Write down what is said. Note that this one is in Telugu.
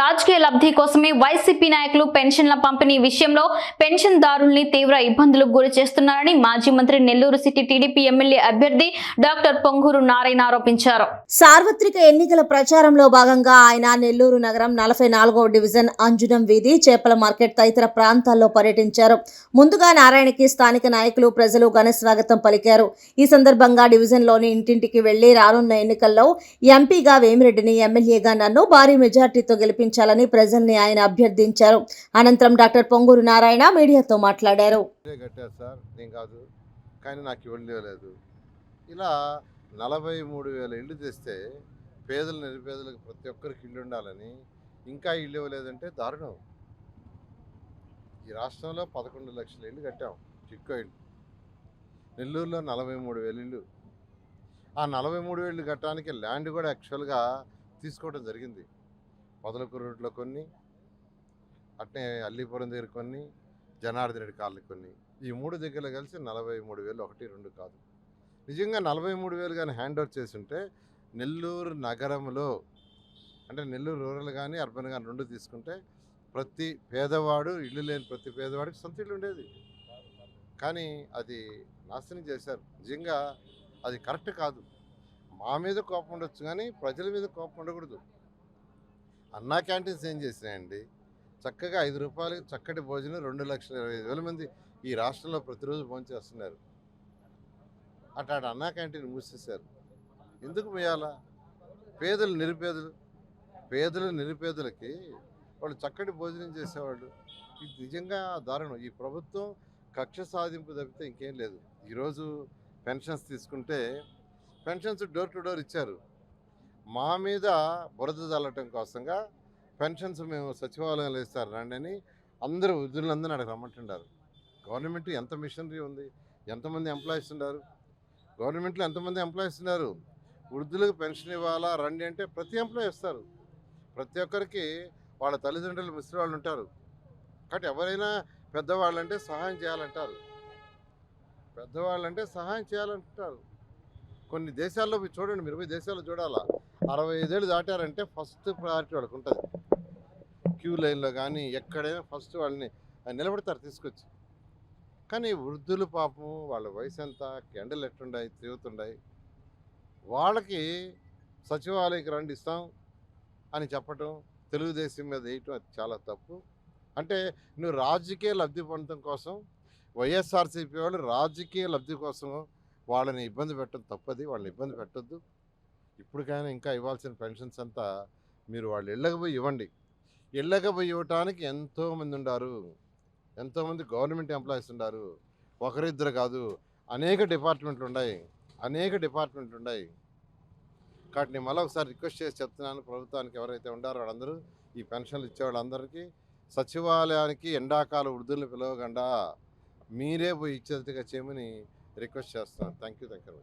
రాజకీయ లబ్ధి కోసమే వైసీపీ నాయకులు పెన్షన్ల పంపిణీ విషయంలో పెన్షన్దారుల్ని తీవ్ర ఇబ్బందులకు గురి చేస్తున్నారని మాజీ మంత్రి నెల్లూరు సిటీ టీడీపీ ఎమ్మెల్యే అభ్యర్థి డాక్టర్ పొంగూరు నారాయణ ఆరోపించారు. సార్వత్రిక ఎన్నికల ప్రచారంలో భాగంగా ఆయన నెల్లూరు నగరం నలభై నాలుగో డివిజన్ అంజునం వీధి చేపల మార్కెట్ తదితర ప్రాంతాల్లో పర్యటించారు. ముందుగా నారాయణకి స్థానిక నాయకులు ప్రజలు ఘన స్వాగతం పలికారు. ఈ సందర్భంగా డివిజన్లోని ఇంటింటికి వెళ్ళి రానున్న ఎన్నికల్లో ఎంపీగా వేమిరెడ్డిని ఎమ్మెల్యేగా నన్ను భారీ మెజార్టీతో గెలిపించాలని ప్రజల్ని ఆయన అభ్యర్థించారు. అనంతరం డాక్టర్ పొంగూరు నారాయణ మీడియాతో మాట్లాడారు. కట్టారు సార్ నేను కాదు కానీ నాకు ఇవ్వలేదు. ఇలా నలభై మూడు వేల ఇల్లు తెస్తే పేదలు నిరుపేదలకు ప్రతి ఒక్కరికి ఇల్లు ఉండాలని ఇంకా ఇల్లు ఇవ్వలేదంటే దారుణం. ఈ రాష్ట్రంలో పదకొండు లక్షల ఇల్లు కట్టాం చిక్కో ఇల్లు. నెల్లూరులో నలభై మూడు వేల ఇల్లు. ఆ నలభై మూడు వేలు కట్టడానికి ల్యాండ్ కూడా యాక్చువల్గా తీసుకోవడం జరిగింది. పొదలకూరు రోడ్లో కొన్ని అట్నే అల్లీపురం దగ్గర కొన్ని జనార్దన్ రెడ్డి కాలనీ కొన్ని. ఈ మూడు దగ్గర కలిసి నలభై మూడు వేలు ఒకటి రెండు కాదు. నిజంగా నలభై మూడు వేలు కానీ హ్యాండ్ ఓవర్ చేసి ఉంటే నెల్లూరు నగరంలో అంటే నెల్లూరు రూరల్ కానీ అర్బన్ కానీ రెండు తీసుకుంటే ప్రతి పేదవాడు ఇల్లు లేని ప్రతి పేదవాడికి సొంత ఇల్లు ఉండేది. కానీ అది నాశనం చేశారు. నిజంగా అది కరెక్ట్ కాదు. మా మీద కోపం ఉండొచ్చు కానీ ప్రజల మీద కోపం ఉండకూడదు. అన్నా క్యాంటీన్స్ ఏం చేసినాయండి? చక్కగా ఐదు రూపాయలకి చక్కటి భోజనం రెండు లక్షల ఇరవై ఐదు వేల మంది ఈ రాష్ట్రంలో ప్రతిరోజు భోజనం చేస్తున్నారు. అట్లాంటి అన్నా క్యాంటీన్ మూసేశారు. ఎందుకు పోయాలా పేదలు నిరుపేదలు పేదలు నిరుపేదలకి వాళ్ళు చక్కటి భోజనం చేసేవాళ్ళు. ఇది నిజంగా దారుణం. ఈ ప్రభుత్వం కక్ష సాధింపు తప్పితే ఇంకేం లేదు. ఈరోజు పెన్షన్స్ తీసుకుంటే పెన్షన్స్ డోర్ టు డోర్ ఇచ్చారు. మా మీద బురద చల్లటం కోసంగా పెన్షన్స్ మేము సచివాలయంలో ఇస్తారు రండి అని అందరూ వృద్ధులందరూ అక్కడ రమ్మంటున్నారు గవర్నమెంట్ ఎంత మిషనరీ ఉంది ఎంతమంది ఎంప్లాయీస్ ఉన్నారు గవర్నమెంట్లో ఎంతమంది ఎంప్లాయీస్ ఉన్నారు వృద్ధులకు పెన్షన్ ఇవ్వాలా రండి అంటే ప్రతి ఎంప్లాయీ ఇస్తారు ప్రతి ఒక్కరికి వాళ్ళ తల్లిదండ్రులు ముసలి వాళ్ళు ఉంటారు. కాబట్టి ఎవరైనా పెద్దవాళ్ళంటే సహాయం చేయాలంటారు. పెద్దవాళ్ళంటే సహాయం చేయాలంటారు. కొన్ని దేశాల్లో చూడండి మీరు పోయి దేశాల్లో చూడాలా అరవై ఐదేళ్ళు దాటారంటే ఫస్ట్ ప్రయారిటీ వాళ్ళకి ఉంటుంది. క్యూ లైన్లో కానీ ఎక్కడైనా ఫస్ట్ వాళ్ళని నిలబెడతారు తీసుకొచ్చి. కానీ వృద్ధులు పాపం వాళ్ళ వయసు ఎంత ఎండలు ఎట్టుండాయి తిరుగుతుండాయి. వాళ్ళకి సచివాలయకి రండి ఇస్తాం అని చెప్పటం తెలుగుదేశం మీద వేయటం అది చాలా తప్పు. అంటే నువ్వు రాజకీయ లబ్ధి పొందడం కోసం వైఎస్ఆర్సీపీ వాళ్ళు రాజకీయ లబ్ధి కోసం వాళ్ళని ఇబ్బంది పెట్టడం తప్పది వాళ్ళని ఇబ్బంది పెట్టొద్దు. ఇప్పటికైనా ఇంకా ఇవ్వాల్సిన పెన్షన్స్ అంతా మీరు వాళ్ళు ఇళ్ళకి పోయి ఇవ్వండి. ఇళ్ళకపోయి ఇవ్వటానికి ఎంతోమంది ఉన్నారు ఎంతోమంది గవర్నమెంట్ ఎంప్లాయీస్ ఉన్నారు ఒకరిద్దరు కాదు అనేక డిపార్ట్మెంట్లు ఉన్నాయి అనేక డిపార్ట్మెంట్లు ఉన్నాయి కాబట్టి నేను మళ్ళీ ఒకసారి రిక్వెస్ట్ చేసి చెప్తున్నాను. ప్రభుత్వానికి ఎవరైతే ఉండారో వాళ్ళందరూ ఈ పెన్షన్లు ఇచ్చే వాళ్ళందరికీ సచివాలయానికి ఎండాకాల వృద్ధులను పిలవకుండా మీరే పోయి ఇచ్చేదిగా చేయమని రిక్వెస్ట్ చేస్తున్నాను. Thank you thank you